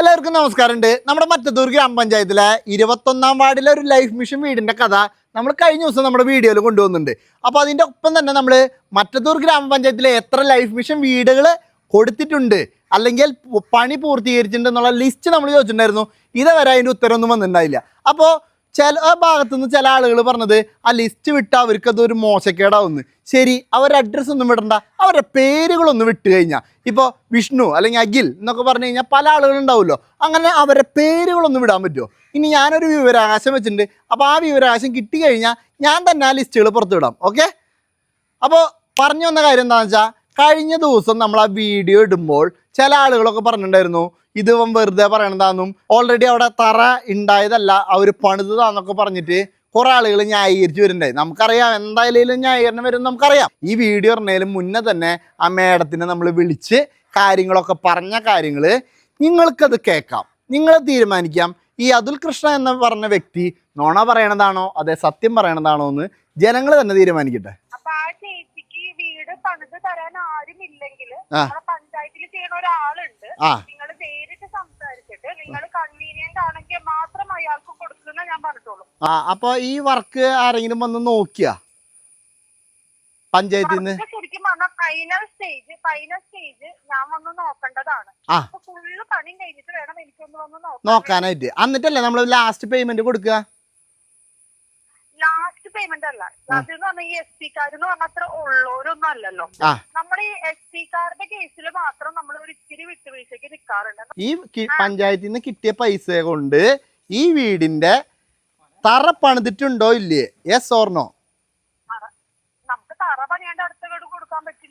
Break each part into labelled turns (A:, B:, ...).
A: എല്ലാവർക്കും നമസ്കാരമുണ്ട്. നമ്മുടെ മറ്റത്തൂർ ഗ്രാമപഞ്ചായത്തിലെ ഇരുപത്തൊന്നാം വാർഡിലെ ഒരു ലൈഫ് മിഷൻ വീടിന്റെ കഥ നമ്മൾ കഴിഞ്ഞ ദിവസം നമ്മുടെ വീഡിയോയിൽ കൊണ്ടുവന്നിട്ടുണ്ട്. അപ്പോൾ അതിന്റെ ഒപ്പം തന്നെ നമ്മൾ മറ്റത്തൂർ ഗ്രാമപഞ്ചായത്തിലെ എത്ര ലൈഫ് മിഷൻ വീടുകൾ കൊടുത്തിട്ടുണ്ട് അല്ലെങ്കിൽ പണി പൂർത്തീകരിച്ചിട്ടുണ്ടെന്നുള്ള ലിസ്റ്റ് നമ്മൾ ചോദിച്ചിട്ടുണ്ടായിരുന്നു. ഇതുവരെ അതിന്റെ ഉത്തരവൊന്നും വന്നിട്ടുണ്ടായില്ല. അപ്പോൾ ചില ഭാഗത്തുനിന്ന് ചില ആളുകൾ പറഞ്ഞത് ആ ലിസ്റ്റ് വിട്ടാൽ അവർക്ക് അതൊരു മോശക്കേടാവുന്നു. ശരി അവരുടെ അഡ്രസ്സ് ഒന്നും വിടണ്ട. അവരുടെ പേരുകളൊന്ന് വിട്ട് കഴിഞ്ഞാൽ ഇപ്പോൾ വിഷ്ണു അല്ലെങ്കിൽ അഖിൽ എന്നൊക്കെ പറഞ്ഞു കഴിഞ്ഞാൽ പല ആളുകളുണ്ടാവുമല്ലോ അങ്ങനെ അവരുടെ പേരുകളൊന്നും വിടാൻ പറ്റുമോ? ഇനി ഞാനൊരു വിവരാകാശം വെച്ചിട്ടുണ്ട്. അപ്പോൾ ആ വിവരാകാശം കിട്ടിക്കഴിഞ്ഞാൽ ഞാൻ തന്നെ ആ ലിസ്റ്റുകൾ പുറത്തു വിടാം. ഓക്കെ? അപ്പോൾ പറഞ്ഞു വന്ന കാര്യം എന്താണെന്ന് വെച്ചാൽ കഴിഞ്ഞ ദിവസം നമ്മൾ ആ വീഡിയോ ഇടുമ്പോൾ ചില ആളുകളൊക്കെ പറഞ്ഞിട്ടുണ്ടായിരുന്നു ഇത് വെറുതെ പറയണതാന്നും ഓൾറെഡി അവിടെ തറ ഉണ്ടായതല്ല അവർ പണിതാന്നൊക്കെ പറഞ്ഞിട്ട് കുറെ ആളുകൾ ന്യായീകരിച്ച് വരുന്നുണ്ടായി. നമുക്കറിയാം എന്തായാലും ന്യായീകരണം വരും നമുക്കറിയാം. ഈ വീഡിയോ പറഞ്ഞാലും മുന്നേ തന്നെ ആ മേഡത്തിനെ നമ്മൾ വിളിച്ച് കാര്യങ്ങളൊക്കെ പറഞ്ഞ കാര്യങ്ങൾ നിങ്ങൾക്കത് കേൾക്കാം. നിങ്ങൾ തീരുമാനിക്കാം. ഈ അതുൽ കൃഷ്ണ എന്ന് പറഞ്ഞ വ്യക്തി നോണ പറയണതാണോ അതെ സത്യം പറയണതാണോ എന്ന് ജനങ്ങൾ തന്നെ തീരുമാനിക്കട്ടെ.
B: വീട് പണിത് തരാൻ ആരുമില്ലെങ്കിൽ പഞ്ചായത്തിൽ ചെയ്യണ ഒരാളുണ്ട്. നിങ്ങൾ നേരിട്ട് സംസാരിച്ചിട്ട് നിങ്ങൾ കൺവീനിയന്റ് ആണെങ്കിൽ മാത്രം അയാൾക്ക് കൊടുക്കുന്ന ഞാൻ പറഞ്ഞോളൂ
A: ആ അപ്പൊ ഈ വർക്ക് ആരെങ്കിലും വന്ന് നോക്കിയ? പഞ്ചായത്തിൽ നിന്ന്
B: ശരിക്കും പറഞ്ഞാൽ ഫൈനൽ സ്റ്റേജ് ഫൈനൽ സ്റ്റേജ് ഞാൻ വന്ന് നോക്കേണ്ടതാണ്. ഫുള്ള് പണി കഴിഞ്ഞിട്ട് വേണം എനിക്കൊന്ന് വന്ന്
A: നോക്കാനായിട്ട്. എന്നിട്ടല്ലേ നമ്മൾ ലാസ്റ്റ് പേയ്മെന്റ് കൊടുക്കുക?
B: പേയ്മെന്റ് അല്ല. അതെന്ന് പറഞ്ഞാൽ ഈ എസ് പി കാരെന്ന് പറഞ്ഞാൽ അത്ര ഉള്ളവരൊന്നും അല്ലല്ലോ. നമ്മുടെ ഈ എസ് പി കാരുടെ കേസിൽ മാത്രം നമ്മൾ ഒരു ഇച്ചിരി വിട്ടുവീഴ്ചക്ക് നിൽക്കാറുണ്ട്
A: ഈ പഞ്ചായത്തിൽ നിന്ന് കിട്ടിയ പൈസ കൊണ്ട് ഈ വീടിന്റെ തറ പണിതിട്ടുണ്ടോ ഇല്ലേ? യെസ് ഓർണോ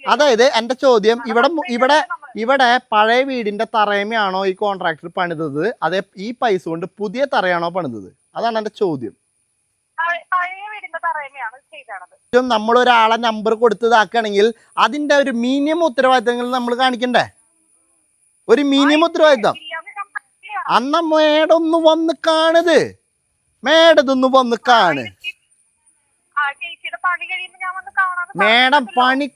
A: അതായത് എന്റെ ചോദ്യം ഇവിടെ ഇവിടെ ഇവിടെ പഴയ വീടിന്റെ തറയമയാണോ ഈ കോൺട്രാക്ടർ പണിതത്? അതേ ഈ പൈസ കൊണ്ട് പുതിയ തറയാണോ പണിതത്? അതാണ് എന്റെ ചോദ്യം
B: പഴയ വീടിന്റെ തറയുമെയാണ് ചെയ്തത്
A: ഏറ്റവും നമ്മൾ ഒരാളെ നമ്പർ കൊടുത്തതാക്കുകയാണെങ്കിൽ അതിന്റെ ഒരു മിനിമം ഉത്തരവാദിത്തങ്ങൾ നമ്മൾ കാണിക്കണ്ടേ? ഒരു മിനിമം ഉത്തരവാദിത്തം. അന്ന മേടൊന്ന് വന്ന് കാണത്. മേടതൊന്ന് വന്ന് കാണ്. മേഡം പണി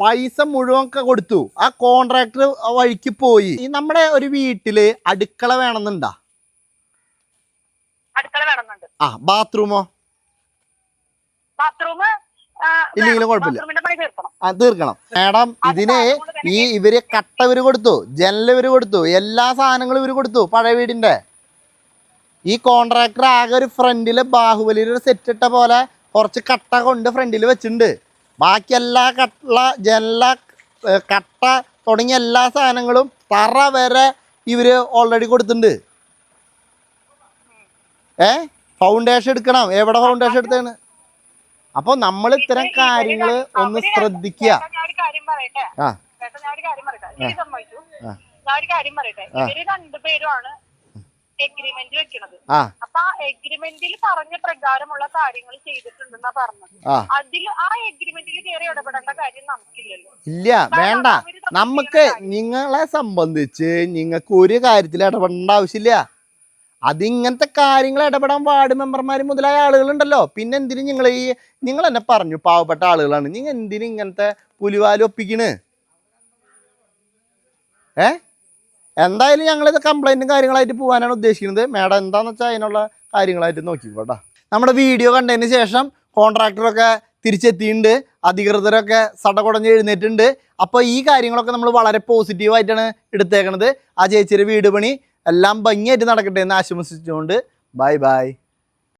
A: പൈസ മുഴുവൻ കൊടുത്തു. ആ കോൺട്രാക്ടർ വഴിക്ക് പോയി. ഈ നമ്മുടെ ഒരു വീട്ടിൽ അടുക്കള വേണമെന്നുണ്ടാ?
B: അടുക്കള വേണമെന്നുണ്ട്.
A: ആ ബാത്റൂമോ
B: ബാത്റൂം
A: ഇല്ലെങ്കിലും കുഴപ്പമില്ല.
B: തീർക്കണം.
A: മേഡം ഇതിന് ഈ ഇവർ കട്ട ഇവർ കൊടുത്തു ജനലവര് കൊടുത്തു എല്ലാ സാധനങ്ങളും ഇവർ കൊടുത്തു പഴയ വീടിന്റെ. ഈ കോൺട്രാക്ടർ ആകെ ഒരു ഫ്രണ്ടിൽ ബാഹുബലിയിൽ ഒരു സെറ്റ് ഇട്ട പോലെ കുറച്ച് കട്ട കൊണ്ട് ഫ്രണ്ടിൽ വെച്ചിട്ടുണ്ട്. ബാക്കി എല്ലാ കട്ട ജനല കട്ട തുടങ്ങിയ എല്ലാ സാധനങ്ങളും തറ വരെ ഇവർ ഓൾറെഡി കൊടുത്തിട്ടുണ്ട്. ഏ? ഫൗണ്ടേഷൻ എടുക്കണം. എവിടെ ഫൗണ്ടേഷൻ എടുത്താണ് അപ്പൊ നമ്മൾ ഇത്തരം കാര്യങ്ങൾ ഒന്ന് ശ്രദ്ധിക്കുക. ആ.
B: ചേട്ടാ ഞാൻ ഒരു കാര്യം പറയട്ടെ. ഇവർ രണ്ടുപേരുമാണ് എഗ്രിമെന്റ് വെക്കുന്നത്
A: ആ.
B: അപ്പൊ ആ എഗ്രിമെന്റിൽ പറഞ്ഞ പ്രകാരമുള്ള കാര്യങ്ങൾ ചെയ്തിട്ടുണ്ടെന്നാ പറഞ്ഞത്. അതിൽ ആ എഗ്രിമെന്റിൽ കയറി ഇടപെടേണ്ട കാര്യം നമുക്കില്ലല്ലോ.
A: ഇല്ല വേണ്ട. നമുക്ക് നിങ്ങളെ സംബന്ധിച്ച് നിങ്ങൾക്ക് ഒരു കാര്യത്തിൽ ഇടപെടേണ്ട ആവശ്യമില്ല. അതിങ്ങനത്തെ കാര്യങ്ങൾ ഇടപെടാൻ വാർഡ് മെമ്പർമാർ മുതലായ ആളുകളുണ്ടല്ലോ. പിന്നെ എന്തിനു നിങ്ങൾ ഈ നിങ്ങൾ എന്നെ പറഞ്ഞു പാവപ്പെട്ട ആളുകളാണ്. നിങ്ങൾ എന്തിനു ഇങ്ങനത്തെ പുലിവാൽ ഒപ്പിക്കണ്? ഏ? എന്തായാലും ഞങ്ങളിത് കംപ്ലൈന്റും കാര്യങ്ങളായിട്ട് പോകാനാണ് ഉദ്ദേശിക്കുന്നത്. മേഡം എന്താണെന്ന് വെച്ചാൽ അതിനുള്ള കാര്യങ്ങളായിട്ട് നോക്കിക്കോട്ടാ. നമ്മുടെ വീഡിയോ കണ്ടതിന് ശേഷം കോൺട്രാക്ടറൊക്കെ തിരിച്ചെത്തിയിട്ടുണ്ട്. അധികൃതരൊക്കെ സടകുടഞ്ഞ് എഴുന്നേറ്റുണ്ട് അപ്പോൾ ഈ കാര്യങ്ങളൊക്കെ നമ്മൾ വളരെ പോസിറ്റീവായിട്ടാണ് എടുത്തേക്കണത്. ആ ചേച്ചിയുടെ വീട് പണി എല്ലാം ഭംഗിയായിട്ട് നടക്കട്ടെ എന്ന് ആശംസിച്ചുകൊണ്ട് ബൈ ബൈ.